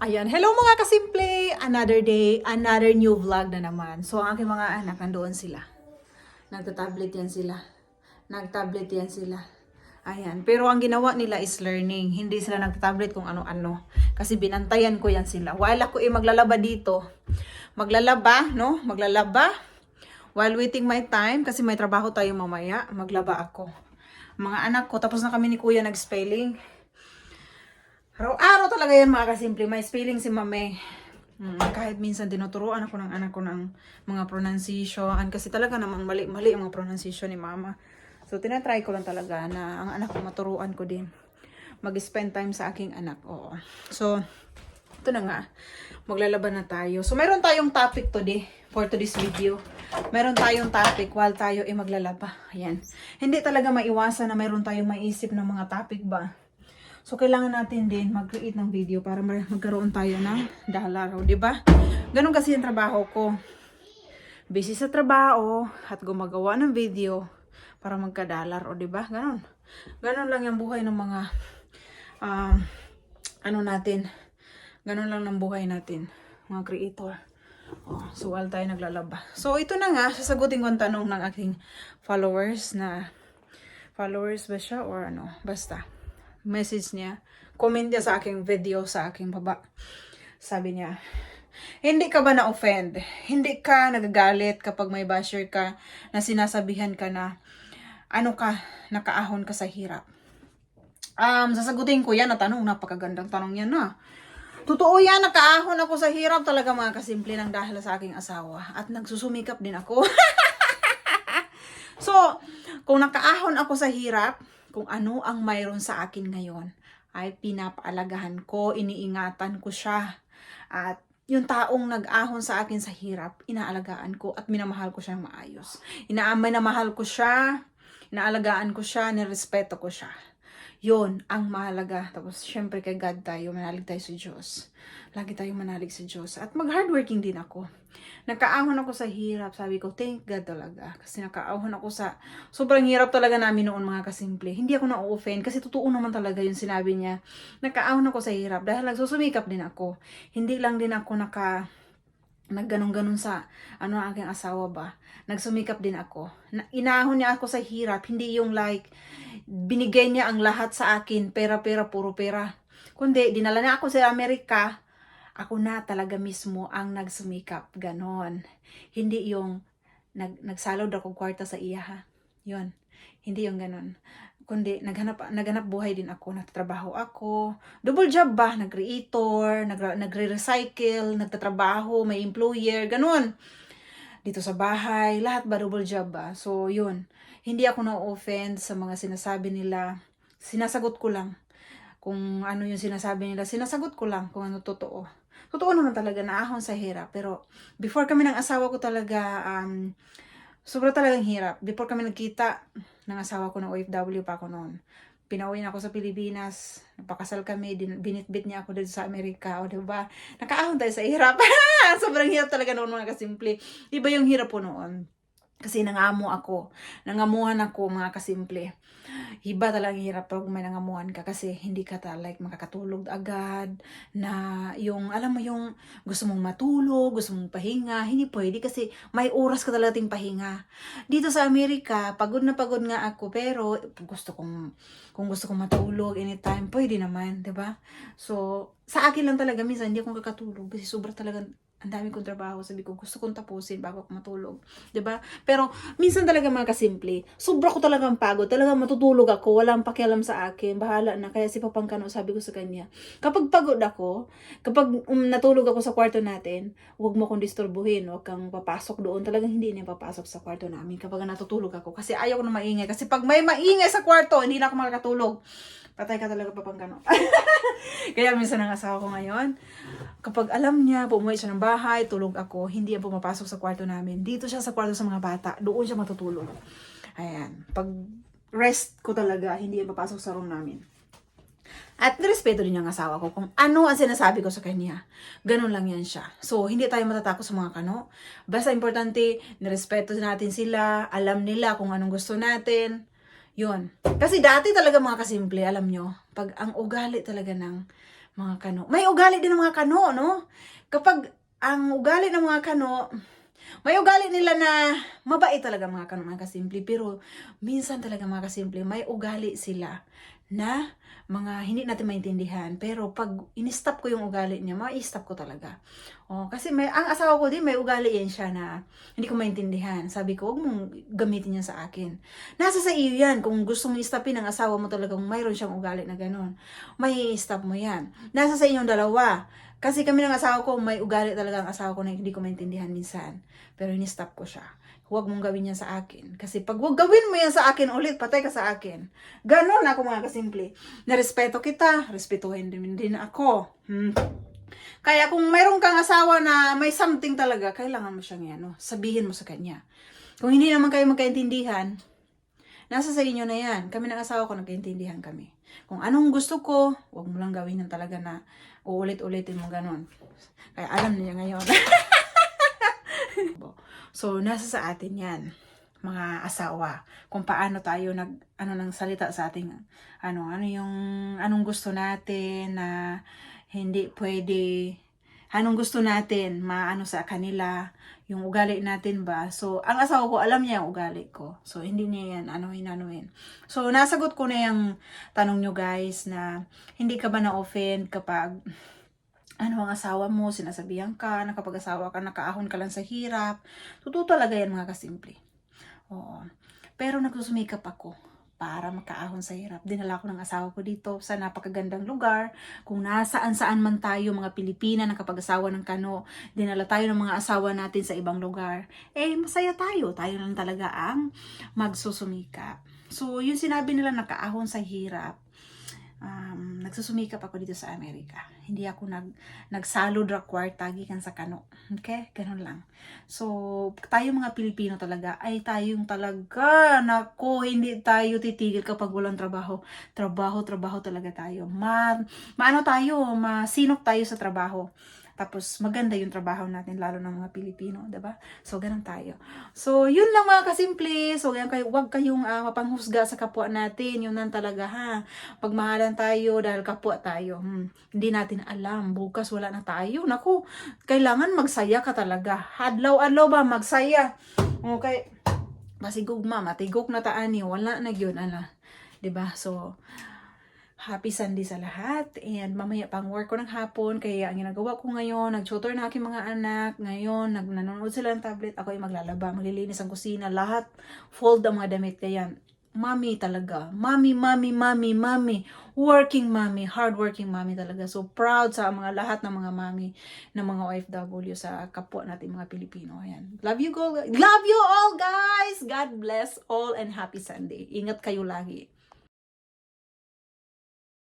Ayan, hello mga kasimple! Another day, another new vlog na naman. So, ang aking mga anak, nandoon sila. Nagta-tablet yan sila. Nag-tablet yan sila. Ayan. Pero ang ginawa nila is learning. Hindi sila nagta-tablet kung ano-ano. Kasi binantayan ko yan sila. While ako eh maglalaba dito, maglalaba, no? Maglalaba. While waiting my time, kasi may trabaho tayo mamaya, maglaba ako. Mga anak ko, tapos na kami ni kuya nag-spelling. Araw-araw talaga yan mga kasimple. May spelling si mame. Mm, kahit minsan tinuturuan ako ng anak ko ng mga pronunciation. Kasi talaga namang mali-mali ang mga pronunciation ni mama. So, tinatry ko lang talaga na ang anak ko maturuan ko din. Mag-spend time sa aking anak. Oo. So, ito na nga. Maglalaban na tayo. So, meron tayong topic today for today's video. Meron tayong topic while tayo ay maglalaba. Ayan. Hindi talaga maiwasan na meron tayong maisip ng mga topic ba? So, kailangan natin din mag-create ng video para mag- magkaroon tayo ng dalaro, di ba? Ganun kasi yung trabaho ko. Busy sa trabaho at gumagawa ng video para magkadalar, o di ba? Ganun. Ganun lang yung buhay ng mga um, ano natin. Ganun lang ng buhay natin, mga creator. Oh, so, while tayo naglalaba. So, ito na nga, sasagutin ko ang tanong ng aking followers na followers ba siya or ano, basta message niya, comment niya sa aking video sa aking baba. Sabi niya, hindi ka ba na-offend? Hindi ka nagagalit kapag may basher ka na sinasabihan ka na ano ka, nakaahon ka sa hirap? Um, sasagutin ko yan na tanong, napakagandang tanong yan na. Totoo yan, nakaahon ako sa hirap talaga mga kasimple ng dahil sa aking asawa. At nagsusumikap din ako. So, kung nakaahon ako sa hirap, kung ano ang mayroon sa akin ngayon, ay pinapaalagahan ko, iniingatan ko siya. At yung taong nag-ahon sa akin sa hirap, inaalagaan ko at minamahal ko siya ng maayos. Inaamay na mahal ko siya, inaalagaan ko siya, nirespeto ko siya. Yun ang mahalaga. Tapos, syempre kay God tayo, manalig tayo sa Diyos. Lagi tayo manalig sa Diyos. At mag-hardworking din ako. Nakaahon ako sa hirap. Sabi ko, thank God talaga. Kasi nakaahon ako sa... Sobrang hirap talaga namin noon mga kasimple. Hindi ako na-offend. Kasi totoo naman talaga yung sinabi niya. Nakaahon ako sa hirap. Dahil nagsusumikap din ako. Hindi lang din ako naka nagganon-ganon sa ano ang aking asawa ba. Nagsumikap din ako. Na, inahon niya ako sa hirap, hindi yung like binigay niya ang lahat sa akin, pera-pera, puro pera. Kundi dinala niya ako sa Amerika, ako na talaga mismo ang nagsumikap, ganon. Hindi yung nag, nagsalod ako kwarta sa iya ha. Yun. Hindi yung ganon kundi naghanap naghanap buhay din ako, nagtatrabaho ako. Double job ba? Nag-creator, nag nagre-recycle, nagtatrabaho, may employer, ganun. Dito sa bahay, lahat ba double job ba? So, yun. Hindi ako na-offend sa mga sinasabi nila. Sinasagot ko lang kung ano yung sinasabi nila. Sinasagot ko lang kung ano totoo. Totoo naman talaga na ahon sa hirap. Pero before kami ng asawa ko talaga, um, sobra talagang hirap. Before kami nagkita, ng asawa ko na OFW pa ako noon. Pinauwi na ako sa Pilipinas, napakasal kami, din, binitbit niya ako dito sa Amerika, o diba? Nakaahon tayo sa hirap. Sobrang hirap talaga noon mga kasimple. Iba yung hirap po noon. Kasi nangamo ako. Nangamuhan ako mga kasimple. Iba talaga hirap pag may nangamuhan ka kasi hindi ka ta like makakatulog agad na yung alam mo yung gusto mong matulog, gusto mong pahinga, hindi pwede kasi may oras ka talaga ting pahinga. Dito sa Amerika, pagod na pagod nga ako pero gusto kong kung gusto kong matulog anytime, pwede naman, 'di ba? So, sa akin lang talaga minsan hindi ako kakatulog kasi sobra talaga ang dami kong trabaho, sabi ko, gusto kong tapusin bago ako matulog. ba Pero, minsan talaga mga kasimple, sobra ko talagang pagod, talagang matutulog ako, walang pakialam sa akin, bahala na. Kaya si Papangkano, sabi ko sa kanya, kapag pagod ako, kapag um, natulog ako sa kwarto natin, huwag mo akong disturbuhin, huwag kang papasok doon. Talagang hindi na papasok sa kwarto namin kapag natutulog ako. Kasi ayaw ko na maingay. Kasi pag may maingay sa kwarto, hindi na ako makakatulog. Patay ka talaga Papangkano. Kaya minsan ang asawa ko ngayon, kapag alam niya, pumuwi siya ng bahay, tulog ako, hindi yan pumapasok sa kwarto namin. Dito siya sa kwarto sa mga bata, doon siya matutulog. Ayan. Pag rest ko talaga, hindi yan papasok sa room namin. At nirespeto din yung asawa ko kung ano ang sinasabi ko sa kanya. Ganun lang yan siya. So, hindi tayo matatakot sa mga kano. Basta importante, nirespeto natin sila, alam nila kung anong gusto natin. Yun. Kasi dati talaga mga kasimple, alam nyo, pag ang ugali talaga ng mga kano. May ugali din ng mga kano, no? Kapag ang ugali ng mga kano, may ugali nila na mabait talaga mga kano, mga kasimple. Pero minsan talaga mga kasimple, may ugali sila na mga hindi natin maintindihan. Pero pag in-stop ko yung ugali niya, ma-stop ko talaga. Oh, kasi may, ang asawa ko din, may ugali yan siya na hindi ko maintindihan. Sabi ko, huwag mong gamitin yan sa akin. Nasa sa iyo yan. Kung gusto mong istopin ang asawa mo talagang mayroon siyang ugali na ganun, may stop mo yan. Nasa sa inyong dalawa. Kasi kami ng asawa ko, may ugali talaga ang asawa ko na hindi ko maintindihan minsan. Pero in-stop ko siya. Huwag mong gawin yan sa akin. Kasi pag huwag gawin mo yan sa akin ulit, patay ka sa akin. Ganon ako mga kasimple. Narespeto kita, respetuhin din, din ako. Hmm. Kaya kung mayroon kang asawa na may something talaga, kailangan mo siyang yan, no? sabihin mo sa kanya. Kung hindi naman kayo magkaintindihan, nasa sa inyo na yan. Kami ng asawa ko, nagkaintindihan kami. Kung anong gusto ko, huwag mo lang gawin ng talaga na uulit-ulitin mo ganon. Kaya alam niya ngayon. so, nasa sa atin yan mga asawa kung paano tayo nag ano nang salita sa ating ano ano yung anong gusto natin na hindi pwede anong gusto natin? Maano sa kanila? Yung ugali natin ba? So ang asawa ko alam niya yung ugali ko. So hindi niya yan ano inanuin so nasagot ko na yung tanong nyo guys na hindi ka ba na-offend kapag ano ang asawa mo, sinasabihan ka, na kapag asawa ka, nakaahon ka lang sa hirap. Totoo talaga yan mga kasimple. Oo. Pero nagsusumikap ako para makaahon sa hirap. Dinala ko ng asawa ko dito sa napakagandang lugar. Kung nasaan-saan man tayo, mga Pilipina na kapag asawa ng kano, dinala tayo ng mga asawa natin sa ibang lugar. Eh, masaya tayo. Tayo lang talaga ang magsusumikap. So, yung sinabi nila nakaahon sa hirap, um, nagsusumikap ako dito sa Amerika. Hindi ako nag nagsalo dra kwarta gikan sa kano. Okay? Ganun lang. So, tayo mga Pilipino talaga ay tayong talaga nako hindi tayo titigil kapag walang trabaho. Trabaho, trabaho talaga tayo. Ma maano tayo, masinop tayo sa trabaho. Tapos maganda yung trabaho natin lalo ng mga Pilipino, 'di ba? So ganun tayo. So yun lang mga kasimple. So yan kayo, wag kayong uh, mapanghusga sa kapwa natin. Yun lang talaga ha. Pagmahalan tayo dahil kapwa tayo. Hmm, hindi natin alam. Bukas wala na tayo. Naku, kailangan magsaya ka talaga. Hadlaw-adlaw ba magsaya? Okay. Masigog ma, matigok na taani. Wala na yun, ala. 'Di ba? So Happy Sunday sa lahat. And mamaya pang work ko ng hapon. Kaya ang ginagawa ko ngayon, nag-tutor na aking mga anak. Ngayon, nanonood sila ng tablet. Ako ay maglalaba, maglilinis ang kusina. Lahat, fold ang mga damit. Kaya, mami talaga. Mami, mami, mami, mami. Working mami. Hardworking mami talaga. So, proud sa mga lahat ng mga mami ng mga OFW sa kapwa natin mga Pilipino. Ayan. Love you, go. Love you all, guys! God bless all and happy Sunday. Ingat kayo lagi.